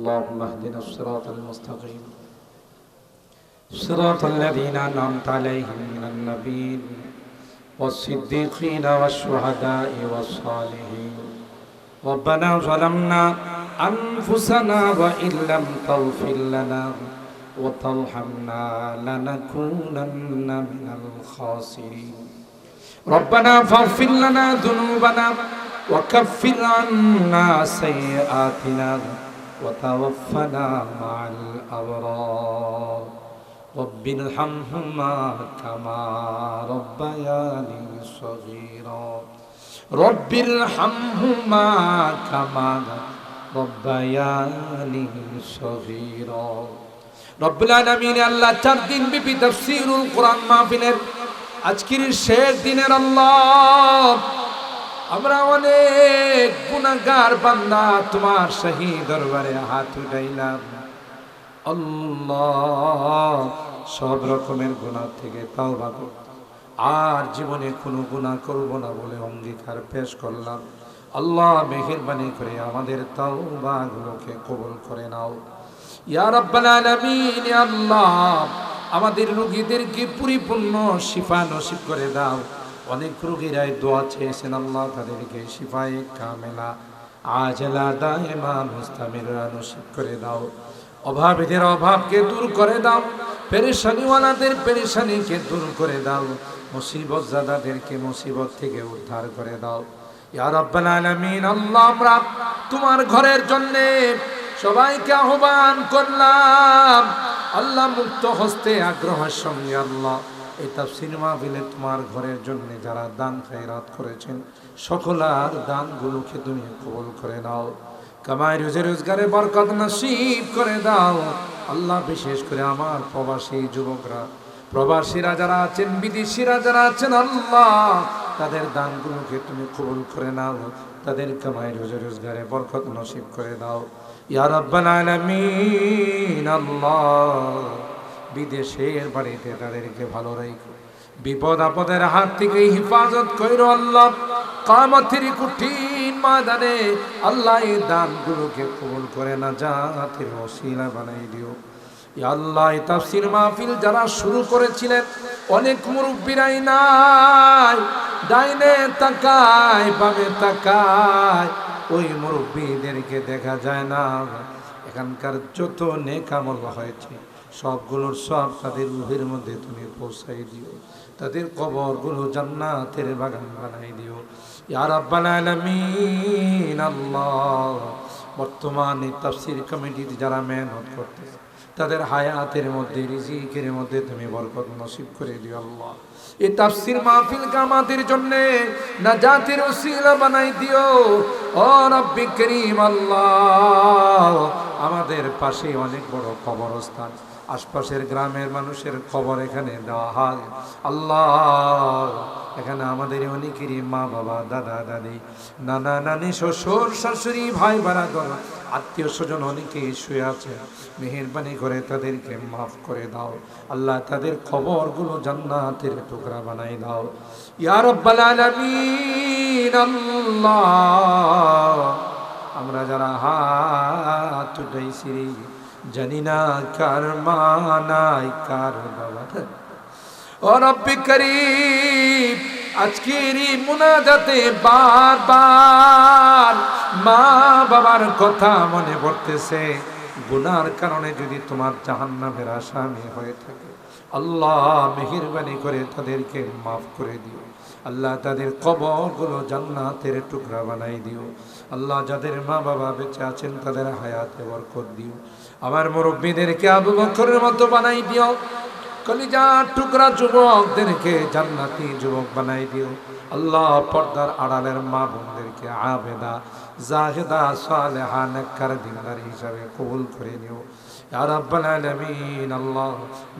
اللهم اهدنا الصراط المستقيم صراط الذين أنعمت عليهم من النبيين والصديقين والشهداء والصالحين ربنا ظلمنا أنفسنا وإن لم تغفر لنا وترحمنا لنكونن من الخاسرين ربنا فاغفر لنا ذنوبنا وكفر عنا سيئاتنا وتوفنا مع الأبرار رب ارحمهما كما ربياني صغيرا رب ارحمهما كما ربياني صغيرا রব্বুল আলামিন আল্লাহ চার দিন বিপি তাফসীরুল কোরআন মাহফিলের আজকের শেষ দিনের আল্লাহ আমরা অনেক গুণাগার বান্দা, তোমার শাহী দরবারে হাত উঠাইলাম। আল্লাহ, সব রকমের গুণা থেকে তাও করতে আর জীবনে কোনো গুনাহ করব না বলে অঙ্গীকার পেশ করলাম। আল্লাহ মেহেরবানি করে আমাদের তাও তাওবাগুলোকে কবল করে নাও। ইয়া রাব্বাল আলামিন, ইয়া আল্লাহ, আমাদের রুগীদেরকে পরিপূর্ণ শিফা নসিব করে দাও। অনেক রোগীরাই দোয়া চেয়েছেন আল্লাহ তাদেরকে শিফায়ে কামেলা, আজলা, দায়মা মুস্তামিরা নসিব করে দাও। অভাবীদের অভাবকে দূর করে দাও, পেরেশানিওয়ালাদের পেরেশানিকে দূর করে দাও মুসিবত জাদাদেরকে মুসিবত থেকে উদ্ধার করে দাও। আল্লাহ তোমার ঘরের জন্যে সবাইকে আহ্বান করলাম। আল্লাহ মুক্ত হস্তে আগ্রহের সঙ্গে আল্লাহ এই তাফসির মাহফিলে তোমার ঘরের জন্য যারা দান খায়রাত করেছেন, সকলার দানগুলোকে তুমি কবুল করে নাও। কামাই রোজে রোজগারে বরকত নসিব করে দাও। আল্লাহ বিশেষ করে আমার প্রবাসী যুবকরা, প্রবাসীরা যারা আছেন, বিদেশিরা যারা আছেন, আল্লাহ তাদের দানগুলোকে তুমি কবুল করে নাও। তাদের কামাই রোজে রোজগারে বরকত নসিব করে দাও। ইয়া রাব্বাল আলামিন, আল্লাহ। বিদেশের বাড়িতে তাদেরকে ভালো রাখো। বিপদ আপদের হাত থেকে হিফাজত কইরো আল্লাহ। কামতের কঠিন ময়দানে আল্লাহ এই দানগুলোকে কবুল করে না, জাতের ওসিলা বানাই দিও। আল্লাহ তাফসির মাহফিল যারা শুরু করেছিলেন, অনেক মুরব্বীরাই নাই, ডাইনে তাকায়, বামে তাকায়, ওই মুরব্বীদেরকে দেখা যায় না। এখানকার যত নেকামল হয়েছে সবগুলোর সব তাদের রুহের মধ্যে তুমি পৌঁছাই দিও। তাদের কবরগুলো জান্নাতের বাগান বানাই দিও। ইয়ার আব্বাল আলামিন, আল্লাহ। বর্তমানে তাফসির কমিটিতে যারা মেহনত করতেছে, তাদের হায়াতের মধ্যে, রিজিকের মধ্যে তুমি বরকত নসিব করে দিও আল্লাহ। এই তাফসির মাহফিল কামাতের জন্য নাজাতের ওসিলা বানাই দিও। ও রব্বি করিম, আল্লাহ। আমাদের পাশে অনেক বড় কবরস্থান। আশপাশের গ্রামের মানুষের খবর এখানে দেওয়া হয়। আল্লাহ, এখানে আমাদের অনেকেরই মা বাবা, দাদা, দাদি, নানা, নানি, শ্বশুর, শাশুড়ি, ভাই বারাদর আত্মীয় স্বজন অনেকেই শুয়ে আছে। মেহরবানি করে তাদেরকে মাফ করে দাও। আল্লাহ তাদের খবরগুলো জান্নাতের টুকরা বানাই দাও। ইয়া আলামিন, আল্লাহ, আমরা যারা হাত উঠাইছি জানি না কার মানাই কার বাবা। ও রব্বি করিম, আজকের এই মুনাজাতে বারবার মা বাবার কথা মনে পড়তেছে। গুনার কারণে যদি তোমার জাহান্নামের আসামি হয়ে থাকে, আল্লাহ মেহেরবানি করে তাদেরকে মাফ করে দিও। আল্লাহ তাদের কবরগুলো জান্নাতের টুকরা বানাই দিও। আল্লাহ যাদের মা বাবা বেঁচে আছেন তাদের হায়াতে বরকত দিও। আমার মুরব্বীদেরকে আবু বকরের মতো বানাই দিও। কলিজার টুকরা যুবকদেরকে জান্নাতি যুবক বানাই দিও। আল্লাহ পর্দার আড়ালের মা বোনদেরকে আবেদা, জাহেদা, সালেহা, নেককার দিনদার হিসাবে কবুল করে নিও।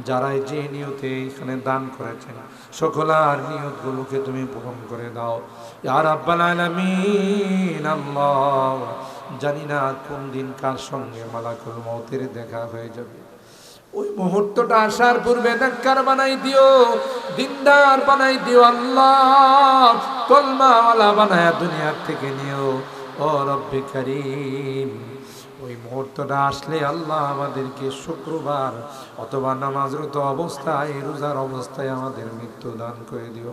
যারাই যে নিয়তে এখানে দান করেছেন, সকলার নিয়তগুলোকে তুমি পূরণ করে দাও। আলামিন, আল্লাহ জানি না কোন দিন কার সঙ্গে মালাকুল মৌতের দেখা হয়ে যাবে। ওই মুহূর্তটা আসার পূর্বে নাক্কার বানাই দিও, দিনদার বানাই দিও আল্লাহ, কলমাওয়ালা বানায়া দুনিয়ার থেকে নিও। ও রব্বে করিম, ওই মুহূর্তটা আসলে আল্লাহ আমাদেরকে শুক্রবার অথবা নামাজরত অবস্থায়, রোজার অবস্থায় আমাদের মৃত্যু দান করে দিও।